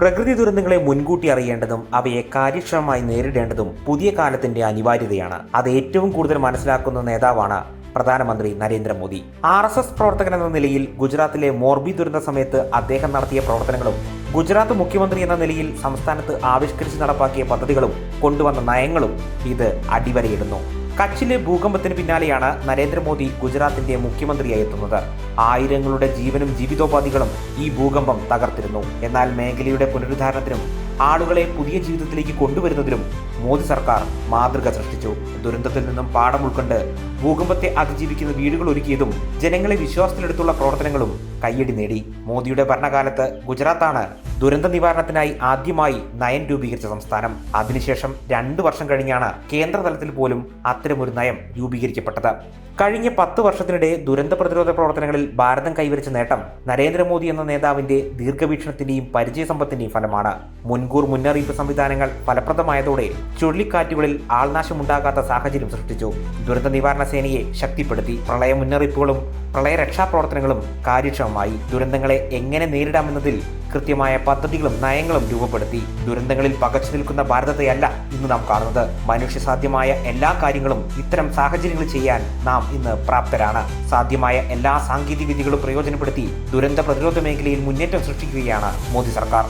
പ്രകൃതി ദുരന്തങ്ങളെ മുൻകൂട്ടി അറിയേണ്ടതും അവയെ കാര്യക്ഷമമായി നേരിടേണ്ടതും പുതിയ കാലത്തിന്റെ അനിവാര്യതയാണ്. അത് ഏറ്റവും കൂടുതൽ മനസ്സിലാക്കുന്ന നേതാവാണ് പ്രധാനമന്ത്രി നരേന്ദ്രമോദി. ആർ എസ് എസ് പ്രവർത്തകൻ എന്ന നിലയിൽ ഗുജറാത്തിലെ മോർബി ദുരന്ത സമയത്ത് അദ്ദേഹം നടത്തിയ പ്രവർത്തനങ്ങളും ഗുജറാത്ത് മുഖ്യമന്ത്രി എന്ന നിലയിൽ സംസ്ഥാനത്ത് ആവിഷ്കരിച്ച് നടപ്പാക്കിയ പദ്ധതികളും കൊണ്ടുവന്ന നയങ്ങളും ഇത് അടിവരയിടുന്നു. കച്ചിലെ ഭൂകമ്പത്തിന് പിന്നാലെയാണ് നരേന്ദ്രമോദി ഗുജറാത്തിന്റെ മുഖ്യമന്ത്രിയായി എത്തുന്നത്. ആയിരങ്ങളുടെ ജീവനും ജീവിതോപാധികളും ഈ ഭൂകമ്പം തകർത്തിരുന്നു. എന്നാൽ മേഖലയുടെ പുനരുദ്ധാരണത്തിനും ആളുകളെ പുതിയ ജീവിതത്തിലേക്ക് കൊണ്ടുവരുന്നതിലും മോദി സർക്കാർ മാതൃക സൃഷ്ടിച്ചു. ദുരന്തത്തിൽ നിന്നും പാഠം ഉൾക്കൊണ്ട് ഭൂകമ്പത്തെ അതിജീവിക്കുന്ന വീടുകൾ ഒരുക്കിയതും ജനങ്ങളെ വിശ്വാസത്തിലെടുത്തുള്ള പ്രവർത്തനങ്ങളും കയ്യടി നേടി. മോദിയുടെ ഭരണകാലത്ത് ഗുജറാത്താണ് ദുരന്ത നിവാരണത്തിനായി ആദ്യമായി നയം രൂപീകരിച്ച സംസ്ഥാനം. അതിനുശേഷം രണ്ടു വർഷം കഴിഞ്ഞാണ് കേന്ദ്രതലത്തിൽ പോലും അത്തരമൊരു നയം രൂപീകരിക്കപ്പെട്ടത്. കഴിഞ്ഞ പത്ത് വർഷത്തിനിടെ ദുരന്ത പ്രതിരോധ പ്രവർത്തനങ്ങളിൽ ഭാരതം കൈവരിച്ച നേട്ടം നരേന്ദ്രമോദി എന്ന നേതാവിന്റെ ദീർഘവീക്ഷണത്തിന്റെയും പരിചയസമ്പത്തിന്റെയും ഫലമാണ്. മുൻകൂർ മുന്നറിയിപ്പ് സംവിധാനങ്ങൾ ഫലപ്രദമായതോടെ ചുഴലിക്കാറ്റുകളിൽ ആൾനാശമുണ്ടാകാത്ത സാഹചര്യം സൃഷ്ടിച്ചു. ദുരന്ത നിവാരണ സേനയെ ശക്തിപ്പെടുത്തി. പ്രളയ മുന്നറിയിപ്പുകളും പ്രളയ രക്ഷാപ്രവർത്തനങ്ങളും കാര്യക്ഷമമായി. ദുരന്തങ്ങളെ എങ്ങനെ നേരിടാമെന്നതിൽ കൃത്യമായ പദ്ധതികളും നയങ്ങളും രൂപപ്പെടുത്തി. ദുരന്തങ്ങളിൽ പകച്ചു നിൽക്കുന്ന ഭാരതത്തെയല്ല ഇന്ന് നാം കാണുന്നത്. മനുഷ്യസാധ്യമായ എല്ലാ കാര്യങ്ങളും ഇത്തരം സാഹചര്യങ്ങൾ ചെയ്യാൻ നാം ഇന്ന് പ്രാപ്തരാണ്. സാധ്യമായ എല്ലാ സാങ്കേതിക വിദ്യകളും പ്രയോജനപ്പെടുത്തി ദുരന്ത പ്രതിരോധ മേഖലയിൽ മുന്നേറ്റം സൃഷ്ടിക്കുകയാണ് മോദി സർക്കാർ.